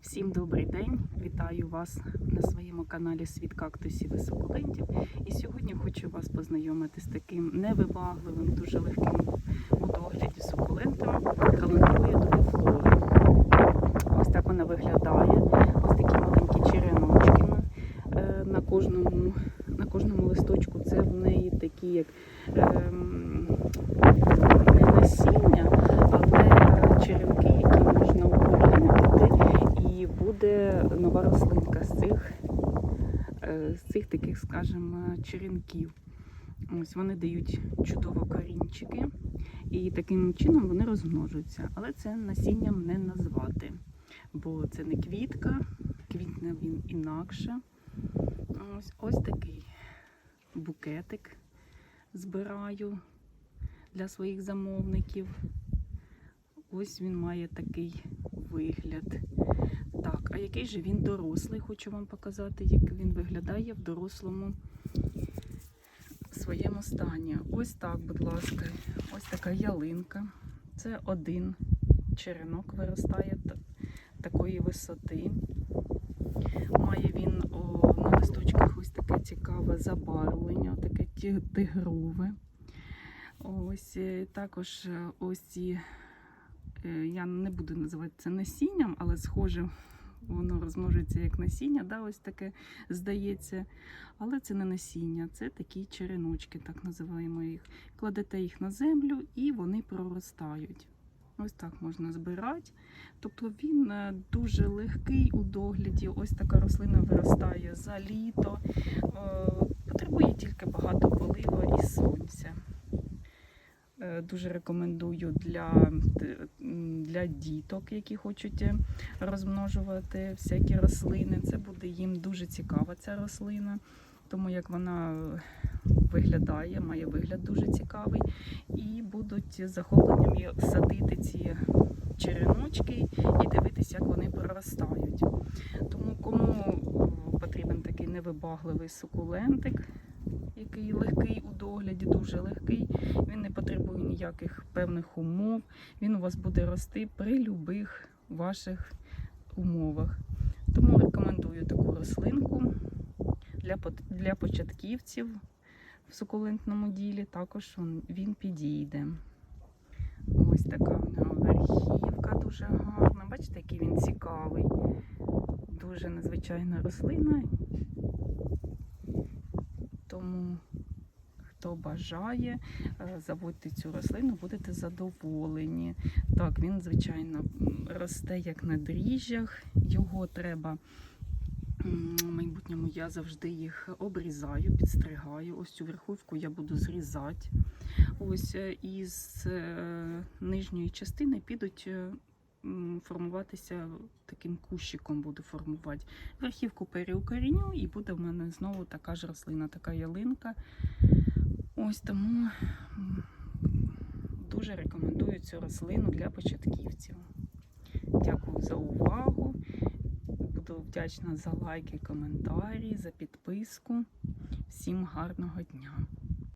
Всім добрий день! Вітаю вас на своєму каналі Світ кактусів і сукулентів. І сьогодні хочу вас познайомити з таким невибагливим, дуже легким у догляді сукулентом календарою флори. Ось так вона виглядає. Ось такі маленькі череночки на, е, кожному. На кожному листочку це в неї такі, як ем, не насіння, але черенки, які можна укорінити, і буде нова рослинка з цих, е, з цих таких, скажімо, черенків. Ось вони дають чудово корінчики, і таким чином вони розмножуються. Але це насінням не назвати, бо це не квітка, квітне він інакше. Ось, ось такий букетик збираю для своїх замовників. Ось він має такий вигляд. Який же він дорослий? Хочу вам показати, як він виглядає в дорослому своєму стані. Ось так, будь ласка, ось така ялинка. Це один черенок виростає та- такої висоти. Має він о, на листочках ось таке цікаве забарвлення, таке тигрове. Ось е, також е, ось ці, е, я не буду називати це насінням, але схоже, воно розмножується як насіння, да, ось таке здається. Але це не насіння, це такі череночки, так називаємо їх. Кладете їх на землю і вони проростають. Ось так можна збирати. Тобто він е, дуже легкий у догляді. Ось така рослина виростає за літо. Е, Потребує тільки багато полива і сонця. Е, Дуже рекомендую для, для діток, які хочуть е, розмножувати всякі рослини. Це буде їм дуже цікава ця рослина, тому як вона виглядає, має вигляд дуже цікавий. І будуть захопленням садити ці череночки і дивитися, як вони проростають. Тому кому потрібен такий невибагливий сукулентик, який легкий у догляді, дуже легкий, він не потребує ніяких певних умов. Він у вас буде рости при будь-яких ваших умовах. Тому рекомендую таку рослинку для, для початківців в сукулентному ділі. Також він- підійде. Ось така верхівка дуже гарна. Бачите, який він цікавий. Дуже незвичайна рослина. Тому, хто бажає, е, заводьте цю рослину, будете задоволені. Так, він, звичайно, росте як на дріжджах. Його треба. В майбутньому я завжди їх обрізаю, підстригаю. Ось цю верхівку я буду зрізати. Ось е, із е, нижньої частини підуть формуватися таким кущиком буду формувати. Верхівку переукоріню і буде в мене знову така ж рослина, така ялинка. Ось тому дуже рекомендую цю рослину для початківців. Дякую за увагу. Буду вдячна за лайки, коментарі, за підписку. Всім гарного дня!